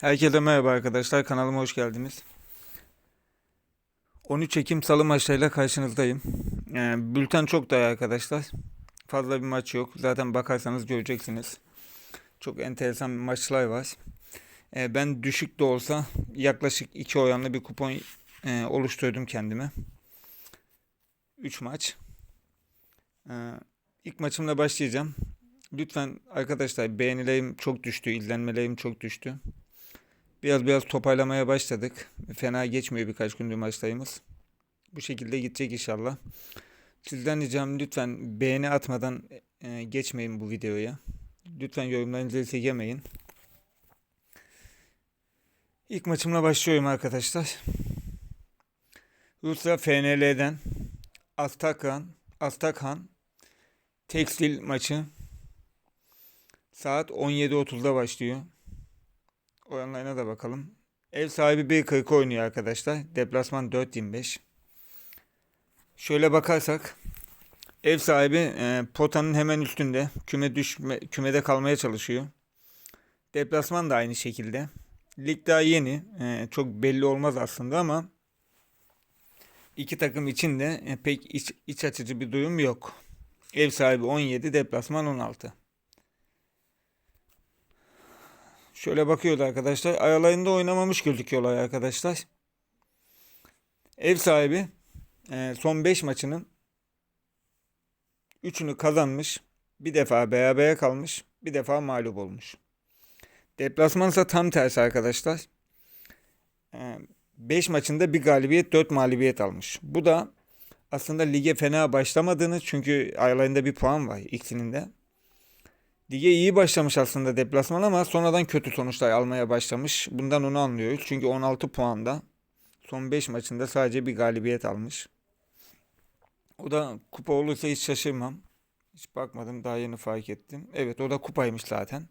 Herkese merhaba arkadaşlar. Kanalıma hoş geldiniz. 13 Ekim Salı maçlarıyla karşınızdayım. Yani bülten çok daha arkadaşlar. Fazla bir maç yok. Zaten bakarsanız göreceksiniz. Çok enteresan maçlar var. Ee, ben düşük de olsa yaklaşık 2 oranlı bir kupon e, oluşturdum kendime. 3 maç. Ee, ilk maçımla başlayacağım. Lütfen arkadaşlar beğenilerim çok düştü, izlenmelerim çok düştü. Biraz biraz toparlamaya başladık. Fena geçmiyor birkaç gündür maçlarımız. Bu şekilde gidecek inşallah. Sizden ricam lütfen beğeni atmadan e, geçmeyin bu videoya. Lütfen yorumlarınızı esirgemeyin. İlk maçımla başlıyorum arkadaşlar. Rusya FNL'den Astakhan, Astakhan Tekstil maçı saat 17.30'da başlıyor. Oranlarına da bakalım. Ev sahibi 1.40 oynuyor arkadaşlar. Deplasman 4.25. Şöyle bakarsak ev sahibi e, potanın hemen üstünde. Küme düşme, kümede kalmaya çalışıyor. Deplasman da aynı şekilde. Lig daha yeni. E, çok belli olmaz aslında ama iki takım için de e, pek iç, iç açıcı bir durum yok. Ev sahibi 17, deplasman 16. Şöyle bakıyoruz arkadaşlar. Aralarında oynamamış gözüküyorlar arkadaşlar. Ev sahibi e, son 5 maçının 3'ünü kazanmış. Bir defa berabere kalmış. Bir defa mağlup olmuş. Deplasmansa tam tersi arkadaşlar. 5 maçında bir galibiyet 4 mağlubiyet almış. Bu da aslında lige fena başlamadığını çünkü aralarında bir puan var ikisinin de. Lige iyi başlamış aslında deplasman ama sonradan kötü sonuçlar almaya başlamış. Bundan onu anlıyoruz. Çünkü 16 puanda son 5 maçında sadece bir galibiyet almış. O da kupa olursa hiç şaşırmam. Hiç bakmadım daha yeni fark ettim. Evet o da kupaymış zaten.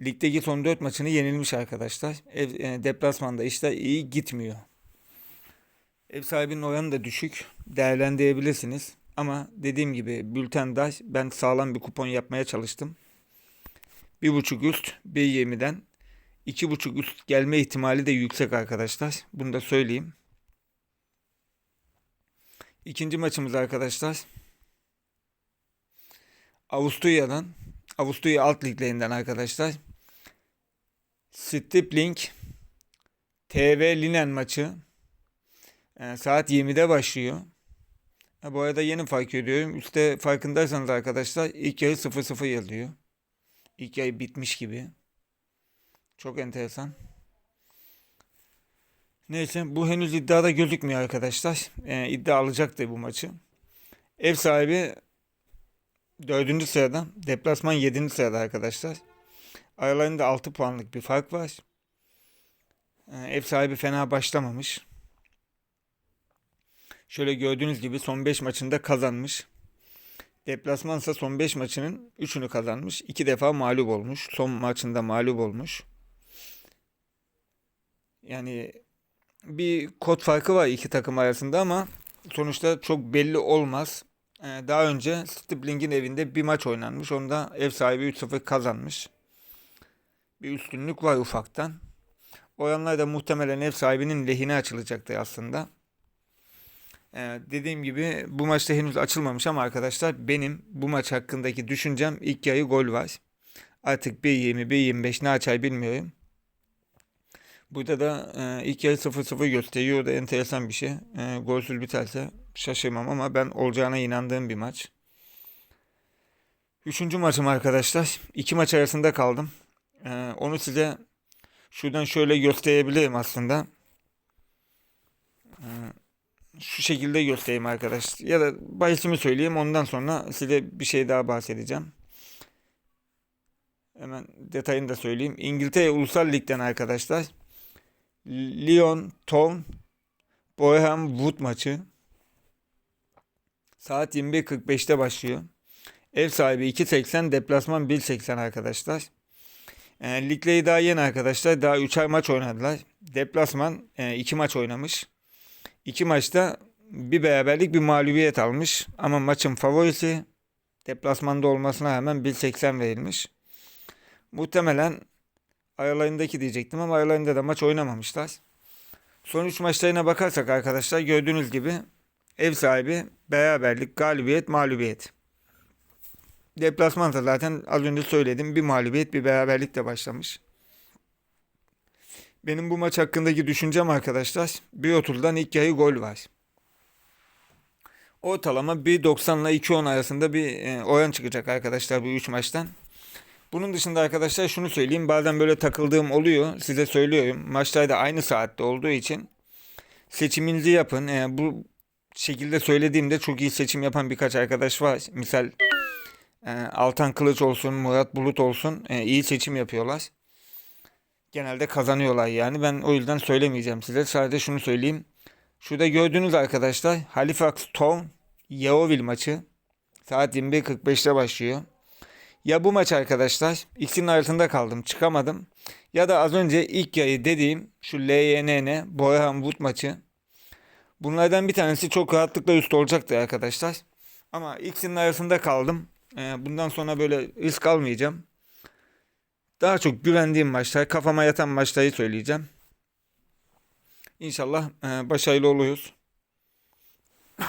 Ligdeki son 4 maçını yenilmiş arkadaşlar. Ev, e, deplasmanda işte iyi gitmiyor. Ev sahibinin oranı da düşük. Değerlendirebilirsiniz. Ama dediğim gibi bültende ben sağlam bir kupon yapmaya çalıştım. 1.5 üst 1.20'den 2.5 üst gelme ihtimali de yüksek arkadaşlar. Bunu da söyleyeyim. İkinci maçımız arkadaşlar. Avusturya'dan Avusturya alt liglerinden arkadaşlar. Stripling TV Linen maçı e, saat 20'de başlıyor. Bu arada yeni fark ediyorum. Üste farkındaysanız arkadaşlar ilk yarı 0-0 yazıyor. İlk yarı bitmiş gibi. Çok enteresan. Neyse bu henüz iddiada gözükmüyor arkadaşlar. Ee, iddia alacaktır bu maçı. Ev sahibi 4. sırada. Deplasman 7. sırada arkadaşlar. Aralarında 6 puanlık bir fark var. Ee, ev sahibi fena başlamamış. Şöyle gördüğünüz gibi son 5 maçında kazanmış. Deplasmansa son 5 maçının 3'ünü kazanmış. 2 defa mağlup olmuş. Son maçında mağlup olmuş. Yani bir kod farkı var iki takım arasında ama sonuçta çok belli olmaz. Ee, daha önce Stipling'in evinde bir maç oynanmış. Onda ev sahibi 3-0 kazanmış. Bir üstünlük var ufaktan. Oranlar da muhtemelen ev sahibinin lehine açılacaktır aslında. Ee, dediğim gibi bu maçta henüz açılmamış ama arkadaşlar benim bu maç hakkındaki düşüncem ilk yarı gol var. Artık 1.20, 1.25 ne açar bilmiyorum. Burada da e, ilk yarı 0-0 gösteriyor. O da enteresan bir şey. E, golsüz biterse şaşırmam ama ben olacağına inandığım bir maç. Üçüncü maçım arkadaşlar. İki maç arasında kaldım. E, onu size şuradan şöyle gösterebilirim aslında. E, şu şekilde göstereyim arkadaş. Ya da bahisimi söyleyeyim ondan sonra size bir şey daha bahsedeceğim. Hemen detayını da söyleyeyim. İngiltere Ulusal Lig'den arkadaşlar. Lyon Town Boham Wood maçı. Saat 21.45'te başlıyor. Ev sahibi 2.80 deplasman 1.80 arkadaşlar. E, ligleri daha yeni arkadaşlar. Daha 3 ay maç oynadılar. Deplasman 2 e, maç oynamış. İki maçta bir beraberlik bir mağlubiyet almış. Ama maçın favorisi deplasmanda olmasına rağmen 1.80 verilmiş. Muhtemelen Aralarındaki diyecektim ama aralarında da maç oynamamışlar. Son 3 maçlarına bakarsak arkadaşlar gördüğünüz gibi ev sahibi beraberlik, galibiyet, mağlubiyet. Deplasmanda zaten az önce söyledim bir mağlubiyet bir beraberlikle başlamış. Benim bu maç hakkındaki düşüncem arkadaşlar 1.30'dan ilk yarı gol var. Ortalama 1.90 ile 2.10 arasında bir e, oran çıkacak arkadaşlar bu 3 maçtan. Bunun dışında arkadaşlar şunu söyleyeyim. Bazen böyle takıldığım oluyor. Size söylüyorum. Maçlar da aynı saatte olduğu için seçiminizi yapın. E, bu şekilde söylediğimde çok iyi seçim yapan birkaç arkadaş var. Misal e, Altan Kılıç olsun, Murat Bulut olsun e, iyi seçim yapıyorlar. Genelde kazanıyorlar yani. Ben o yüzden söylemeyeceğim size. Sadece şunu söyleyeyim. Şurada gördüğünüz arkadaşlar Halifax Town Yeovil maçı saat 21.45'te başlıyor. Ya bu maç arkadaşlar ikisinin arasında kaldım çıkamadım. Ya da az önce ilk yayı dediğim şu LYNN Boyhan Wood maçı. Bunlardan bir tanesi çok rahatlıkla üst olacaktı arkadaşlar. Ama ikisinin arasında kaldım. Ee, bundan sonra böyle risk almayacağım. Daha çok güvendiğim maçlar, kafama yatan maçları söyleyeceğim. İnşallah e, başarılı oluruz.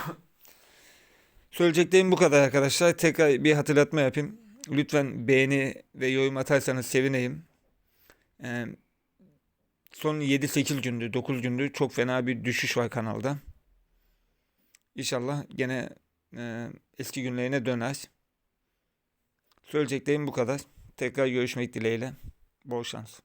Söyleyeceklerim bu kadar arkadaşlar. Tekrar bir hatırlatma yapayım. Lütfen beğeni ve yorum atarsanız sevineyim. E, son 7-8 gündür, 9 gündür çok fena bir düşüş var kanalda. İnşallah gene e, eski günlerine döner. Söyleyeceklerim bu kadar. Tekrar görüşmek dileğiyle. Bol şans.